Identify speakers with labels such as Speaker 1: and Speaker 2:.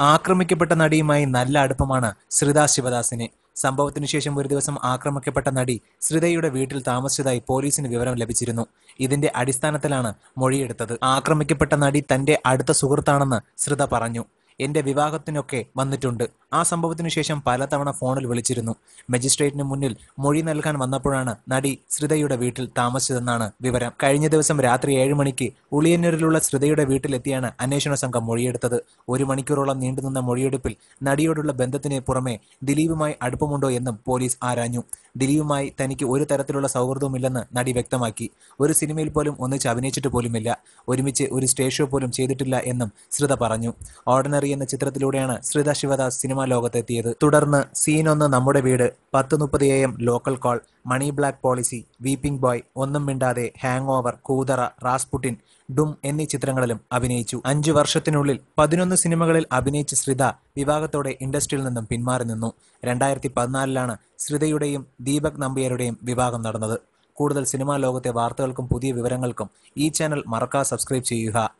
Speaker 1: ആക്രമിക്കപ്പെട്ട നടിയുമായി നല്ല അടുപ്പമാണ് ശ്രിത ശിവദാസിന്. സംഭവത്തിനു ശേഷം ഒരു ദിവസം ആക്രമിക്കപ്പെട്ട നടി ശ്രിതയുടെ വീട്ടിൽ താമസിച്ചതായി പോലീസിന് വിവരം ലഭിച്ചിരുന്നു. ഇതിന്റെ അടിസ്ഥാനത്തിലാണ് മൊഴിയെടുത്തത്. ആക്രമിക്കപ്പെട്ട നടി തന്റെ അടുത്ത സുഹൃത്താണെന്ന് ശ്രിത പറഞ്ഞു. എന്റെ വിവാഹത്തിനൊക്കെ വന്നിട്ടുണ്ട്. ആ സംഭവത്തിനു ശേഷം പലതവണ ഫോണിൽ വിളിച്ചിരുന്നു. മജിസ്ട്രേറ്റിന് മുന്നിൽ മൊഴി നൽകാൻ വന്നപ്പോഴാണ് നടി ശ്രിതയുടെ വീട്ടിൽ താമസിച്ചതെന്നാണ് വിവരം. കഴിഞ്ഞ ദിവസം രാത്രി ഏഴ് മണിക്ക് ഉളിയന്നൂരിലുള്ള ശ്രിതയുടെ വീട്ടിലെത്തിയാണ് അന്വേഷണ സംഘം മൊഴിയെടുത്തത്. ഒരു മണിക്കൂറോളം നീണ്ടുനിന്ന മൊഴിയെടുപ്പിൽ നടിയോടുള്ള ബന്ധത്തിന് പുറമെ ദിലീപുമായി അടുപ്പമുണ്ടോ എന്നും പോലീസ് ആരാഞ്ഞു. ദിലീപുമായി തനിക്ക് ഒരു തരത്തിലുള്ള സൗഹൃദവുമില്ലെന്ന് നടി വ്യക്തമാക്കി. ഒരു സിനിമയിൽ പോലും ഒന്നിച്ച് അഭിനയിച്ചിട്ട് പോലുമില്ല. ഒരുമിച്ച് ഒരു സ്റ്റേജ് ഷോ പോലും ചെയ്തിട്ടില്ല എന്നും ശ്രിത പറഞ്ഞു. ഓർഡിനറി എന്ന ചിത്രത്തിലൂടെയാണ് ശ്രിത ശിവദാസ് സിനിമാ ലോകത്തെത്തിയത്. തുടർന്ന് സീൻ ഒന്ന് നമ്മുടെ വീട്. പത്ത് മുപ്പത് A M local call money back policy weeping boy ഒന്നും മിണ്ടാതെ ഹാങ് ഓവർ കൂതറ റാസ്പുട്ടിൻ ഡും എന്നീ ചിത്രങ്ങളിലും അഭിനയിച്ചു. അഞ്ചു വർഷത്തിനുള്ളിൽ പതിനൊന്ന് സിനിമകളിൽ അഭിനയിച്ച ശ്രിത വിവാഹത്തോടെ ഇൻഡസ്ട്രിയിൽ നിന്നും പിന്മാറി നിന്നു. രണ്ടായിരത്തി പതിനാലിലാണ് ശ്രിതയുടെയും ദീപക് നമ്പിയരുടെയും വിവാഹം നടന്നത്. കൂടുതൽ സിനിമാ ലോകത്തെ വാർത്തകൾക്കും പുതിയ വിവരങ്ങൾക്കും ഈ ചാനൽ മറക്കാതെ സബ്സ്ക്രൈബ് ചെയ്യുക.